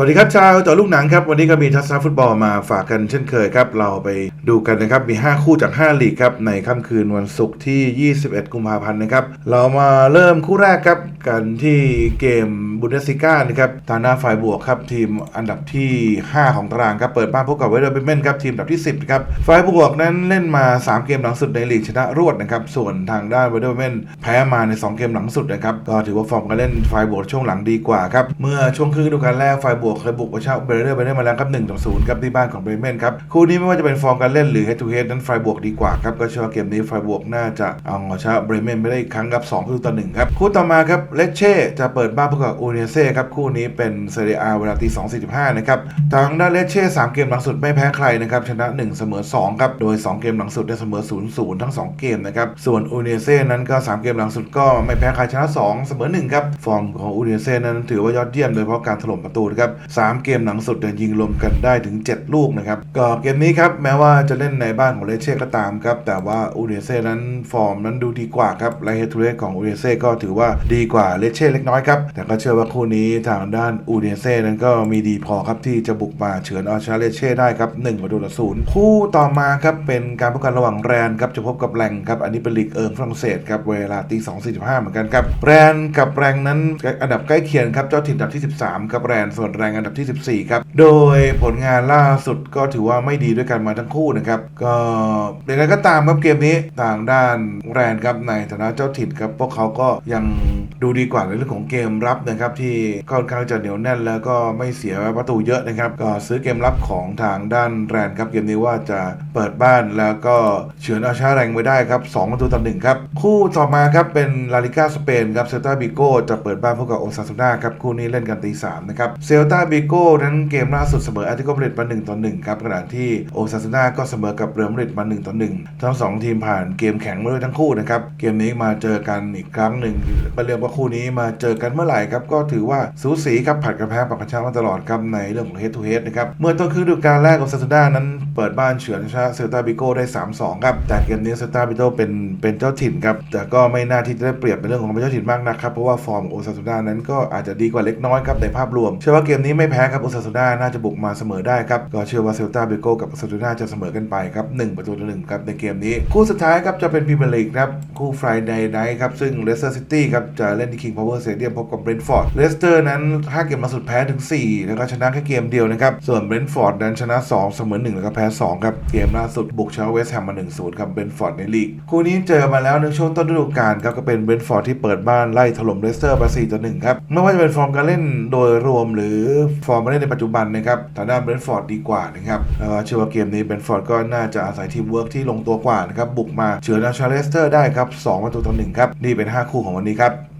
สวัสดีครับชาวต่อลูกหนังครับ วันนี้ก็มีทัศนฟุตบอลมาฝากกันเช่นเคยครับ เราไปดูกันนะครับ มี 5 คู่จาก 5 ลีกครับ ในค่ำคืนวันศุกร์ที่ 21 กุมภาพันธ์นะครับ เรามาเริ่มคู่แรกครับ กันที่เกมบุนเดสซิก้านะครับทางหน้าฝ่ายบวกครับทีมอันดับที่ 5 ของตารางครับ เปิดบ้านพบกับเวเดอร์เบเมนครับทีมอันดับที่ 10ครับฝ่ายบวกนั้นเล่นมา 3 เกมหลังสุดในลีกชนะรวดนะครับส่วนทางด้านเวเดอร์เบเมนแพ้มาใน 2 เกมหลังสุดนะครับก็ถือว่าฟอร์มการเล่นฝ่ายบวกช่วงหลังดีกว่าครับเมื่อช่วงครึ่งฤดูกาลแรกฝ่ายบวกเคยบุกไปเช่าเบรเดอร์เบเดอร์มาแล้วครับ1ต่อ0ครับที่บ้านของเบรเมนครับคู่นี้ไม่ว่าจะเป็นฟอร์มการเล่นหรือ head to head นั้นฝ่ายบวกดีกว่าครับก็เชื่อว่าเกมนี้ฝ่ายบวกน่าจะเอาชนะเบรเมนไปได้อีกครั้งครับ2ประตูต่อ1ครับคู่ต่อมาครับเลเช่จะเปิดบ้านพบกับอูเนเซ่ครับคู่นี้เป็นเซเรียอาเวลาตี2.45นะครับทางด้านเลเช่3เกมหลังสุดไม่แพ้ใครนะครับชนะ1เสมอ2ครับโดย2เกมหลังสุดได้เสมอ0-0ทั้ง2เกมนะครับส่วนอูเนเซ่นั้นก็3เกมหลังสุดก็ไม่แพ้ใครชนะ2เสมอ1ครับฟอร์มของอูเนเซ่นั้นถือว่ายอดเยี่ยมโดยเฉพาะการถล่มประตูนะครับสามเกมหลังสุดเนี่ยยิงรวมกันได้ถึง 7 ลูกนะครับก็เกมนี้ครับแม้ว่าจะเล่นในบ้านของเลเช่ก็ตามครับแต่ว่าอูเนเซ่นั้นฟอร์มนั้นดูดีกว่าครับและเฮทูเรสของอูเนเซ่ก็ถือว่าดีกว่าเลเช่เล็กน้อยครับแต่ก็เชื่อว่าคู่นี้ทางด้านอูเนเซ่นั้นก็มีดีพอครับที่จะบุกมาเฉือนเอาชนะเลเช่ได้ครับ1ประตูต่อศูนย์คู่ต่อมาครับเป็นการพบกันระหว่างแรนครับจะพบกับแรงครับอันนี้เป็นลีกเอิงฝรั่งเศสครับเวลาตี2.45เหมือนกันครับแรนกับแรงนั้นอันดับใกล้เคียงครับเจ้าถิ่นอันดับที่ 13 กับแรนส่วนแรงอันดับที่ 14 ครับ โดยผลงานล่าสุดก็ถือว่าไม่ดีด้วยกันมาทั้งคู่นะครับ ก็อย่างไรก็ตามครับเกมนี้ทางด้านแรนครับในฐานะเจ้าถิ่นครับพวกเขาก็ยังดูดีกว่าในเรื่องของเกมรับนะครับที่ค่อนข้างจะเหนียวแน่น แล้วก็ไม่เสียประตูเยอะนะครับก็ซื้อเกมรับของทางด้านแรนครับเกมนี้ว่าจะเปิดบ้านแล้วก็เฉือนอาชนะแรงไว้ได้ครับ2ประตูต่อหนึ่งครับคู่ต่อมาครับเป็นลาลิก้าสเปนครับเซลตาบิโกจะเปิดบ้านพบกับโอซาซูนาครับคู่นี้เล่นกันตีสามนะครับเซลตาบิโก้นั้นเกมล่าสุดเสมออาร์ติโกมาดริดมา1ต่อ1ครับขณะที่โอซาซูนาก็เสมอกับเรอัลมาดริดมา1ต่อ1ทั้งสองทีมผ่านเกมแข่งมาด้วยทั้งคู่นะครับเกมนี้มาเจอกันอีกครั้งหนึ่งมาเรียกว่าคู่นี้มาเจอกันเมื่อไหร่ครับก็ถือว่าสูสีครับผัดกันแพ้ปักกระชามาตลอดครับในเรื่องของ head to head นะครับเมื่อต้นครึ่งฤดูกาลแรกของซาซูนานั้นเปิดบ้านเฉือนชนะเซลตาบิโก้ได้ 3-2 ครับแต่เกมนี้เซลตาบิโก้เป็นเป็นเจ้าถิ่นครับแต่ก็ไม่น่าที่จะได้เปรียบในเรื่องของเป็นเจ้าถิ่นมากนะครับเพราะว่าฟอร์มโอซาซูนานั้นก็อาจจะดีกว่าเล็กน้อยครับในภาพรวมเชื่อว่าเกมมนี้ไม่แพ้ครับโอซาซูนาน่าจะบุกมาเสมอได้ครับ ก็เชื่อว่าเซลตาเบโกกับโอซาซูนาจะเสมอกันไปครับ1ประตูต่อหนึ่งครับในเกมนี้ คู่สุดท้ายครับจะเป็นพรีเมียร์ลีกครับคู่ฟรายไนท์ครับซึ่งเลสเตอร์ซิตี้ครับจะเล่นที่คิงพาวเวอร์สเตเดียมพบกับเบรนท์ฟอร์ดเลสเตอร์นั้น5เกมมาสุดแพ้ถึง 4 แล้วก็ชนะแค่เกมเดียวนะครับส่วนเบรนท์ฟอร์ดนั้นชนะ 2 เสมอ1แล้วก็แพ้2ครับเกมล่าสุดบุกชนะเวสต์แฮมมา1-0ครับเบรนท์ฟอร์ดในลีกคู่นี้เจอมาแล้วในช่วงต้นฤดูกาลครับก็เป็นเบรนท์ฟอร์ดที่เปิดบ้านไล่ถล่มเลสเตอร์มา4ต่อ1ครับไม่ว่าจะเป็นฟอร์มการเล่นโดยรวมหรือฟอร์มมาเล่นในปัจจุบันนะครับทางด้านเบรนฟอร์ดดีกว่านะครับเชื่อว่าเกมนี้เบรนฟอร์ดก็น่าจะอาศัยทีมเวิร์กที่ลงตัวกว่านะครับบุกมาเฉือนเอาชาเลสเตอร์ได้ครับ2ประตูต่อหนึ่งครับนี่เป็น 5 คู่ของวันนี้ครับ